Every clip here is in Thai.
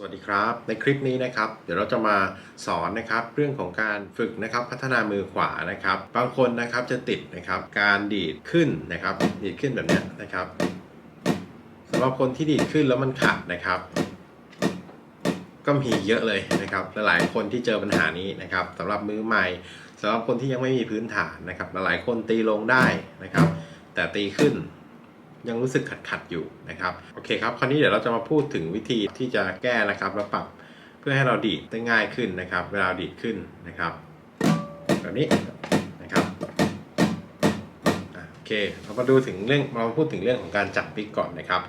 สวัสดีครับ ในคลิปนี้นะครับ เดี๋ยวเราจะมาสอนนะครับเรื่องของการฝึกนะครับพัฒนามือขวานะครับ บางคนนะครับจะติดนะครับการดีดขึ้นนะครับ ดีดขึ้นแบบนี้นะครับสำหรับคนที่ดีดขึ้นแล้วมันขัดนะครับ ก็มีเยอะเลยนะครับหลายๆคนที่เจอปัญหานี้นะครับสำหรับมือใหม่สำหรับคนที่ยังไม่มีพื้นฐานนะครับ หลายๆคนตีลงได้นะครับ แต่ตีขึ้น ยังรู้สึกขัดขัดๆอยู่นะครับโอเคครับคราวนี้เดี๋ยวเราจะมาพูดถึงวิธีที่จะแก้นะครับและปรับเพื่อให้เราดีดได้ง่ายขึ้นนะครับ เวลาดีดขึ้นนะครับแบบนี้นะครับโอเคเรามาดูถึงเรื่องเรามาพูดถึงเรื่องของการจับปิกก่อนนะครับ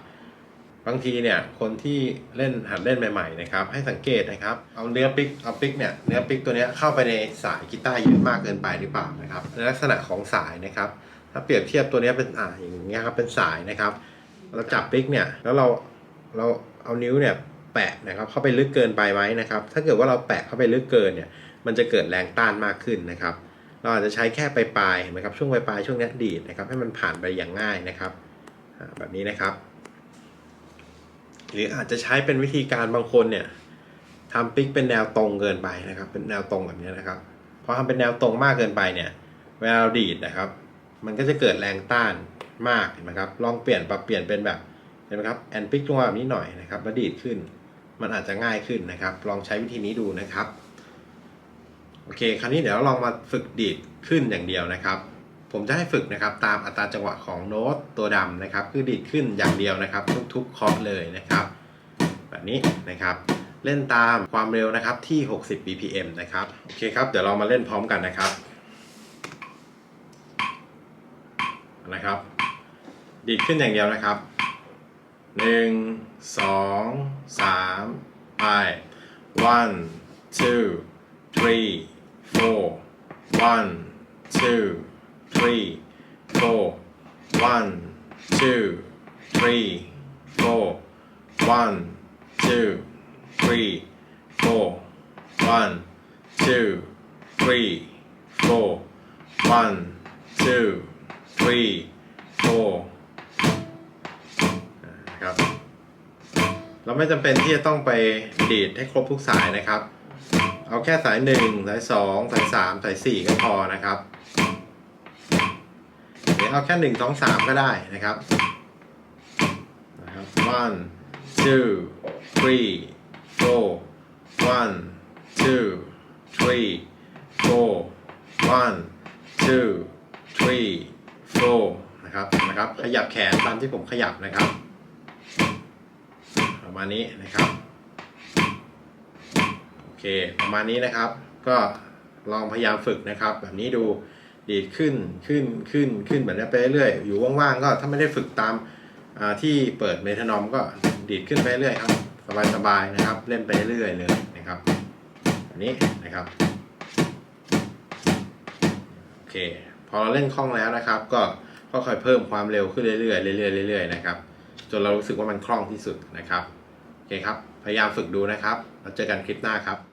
บางทีเนี่ยคนที่เล่นหัดเล่นใหม่ๆนะครับ ให้สังเกตนะครับเอาเนื้อปิกเอาปิกเนี่ยเนื้อปิกตัวเนี้ยเข้าไปในสายกีตาร์เยืดมากเกินไปหรือเปล่านะครับในลักษณะของสายนะครับ ถ้าเปรียบเทียบตัวนี้เป็นอ่าอย่างเงี้ยครับเป็นสายนะครับ เราจับปิกเนี่ยแล้วเราเราเอานิ้วเนี่ยแปะนะครับเข้าไปลึกเกินไปไหมนะครับ ถ้าเกิดว่าเราแปะเข้าไปลึกเกินเนี่ยมันจะเกิดแรงต้านมากขึ้นนะครับ เราอาจจะใช้แค่ปลายปลายๆนไหมครับช่วงปลายปลายๆช่วงนี้ดีดนะครับให้มันผ่านไปอย่างง่ายนะครับแบบนี้นะครับ หรืออาจจะใช้เป็นวิธีการบางคนเนี่ยทำปิกเป็นแนวตรงเกินไปนะครับ เป็นแนวตรงแบบนี้นะครับพอทำเป็นแนวตรงมากเกินไปเนี่ยเวลาเราดีดนะครับ มันก็จะเกิดแรงต้านมากเห็นไหมครับ ลองเปลี่ยนปรับเปลี่ยนเป็นแบบเห็นไหมครับแอนปิกลงมาแบบนี้หน่อยนะครับแล้วดีดขึ้น มันอาจจะง่ายขึ้นนะครับ ลองใช้วิธีนี้ดูนะครับ โอเค คราวนี้เดี๋ยวเราลองมาฝึกดีดขึ้นอย่างเดียวนะครับ ผมจะให้ฝึกนะครับตามอัตราจังหวะของโน้ตตัวดำนะครับ คือดีดขึ้นอย่างเดียวนะครับ ทุกๆคอร์ดเลยนะครับ แบบนี้นะครับ เล่นตามความเร็วนะครับที่ 60 bpm นะครับ โอเคครับ เดี๋ยวเรามาเล่นพร้อมกันนะครับ นะครับ ดีดขึ้นอย่างเดียวนะครับหนึ่งสองสามไป one two three four one two three four one two three four one two three four one two three four one two three four นะครับ เราไม่จำเป็นที่จะต้องไปดีดให้ครบทุกสายนะครับ เอาแค่สายหนึ่งสายสองสายสามสายสี่ก็พอนะครับหรือเอาแค่หนึ่งสองสามก็ได้นะครับนะครับ one two three four one two three four one two four นะครับนะครับ ขยับแขนตามที่ผมขยับนะครับ ประมาณนี้นะครับโอเค ประมาณนี้นะครับ ก็ลองพยายามฝึกนะครับ แบบนี้ดูดีดขึ้นขึ้นขึ้นขึ้นแบบนี้ไปเรื่อยๆอยู่ว่างๆก็ถ้าไม่ได้ฝึกตามที่เปิดเมทานอมก็ดีดขึ้นไปเรื่อยครับสบายๆนะครับ เล่นไปเรื่อยเลยนะครับแบบนี้นะครับโอเค พอเราเล่นคล่องแล้วนะครับ ก็ค่อยๆเพิ่มความเร็วขึ้นเรื่อยๆเรื่อยๆเรื่อยๆนะครับจนเรารู้สึกว่ามันคล่องที่สุดนะครับโอเคครับ พยายามฝึกดูนะครับแล้วเจอกันคลิปหน้าครับ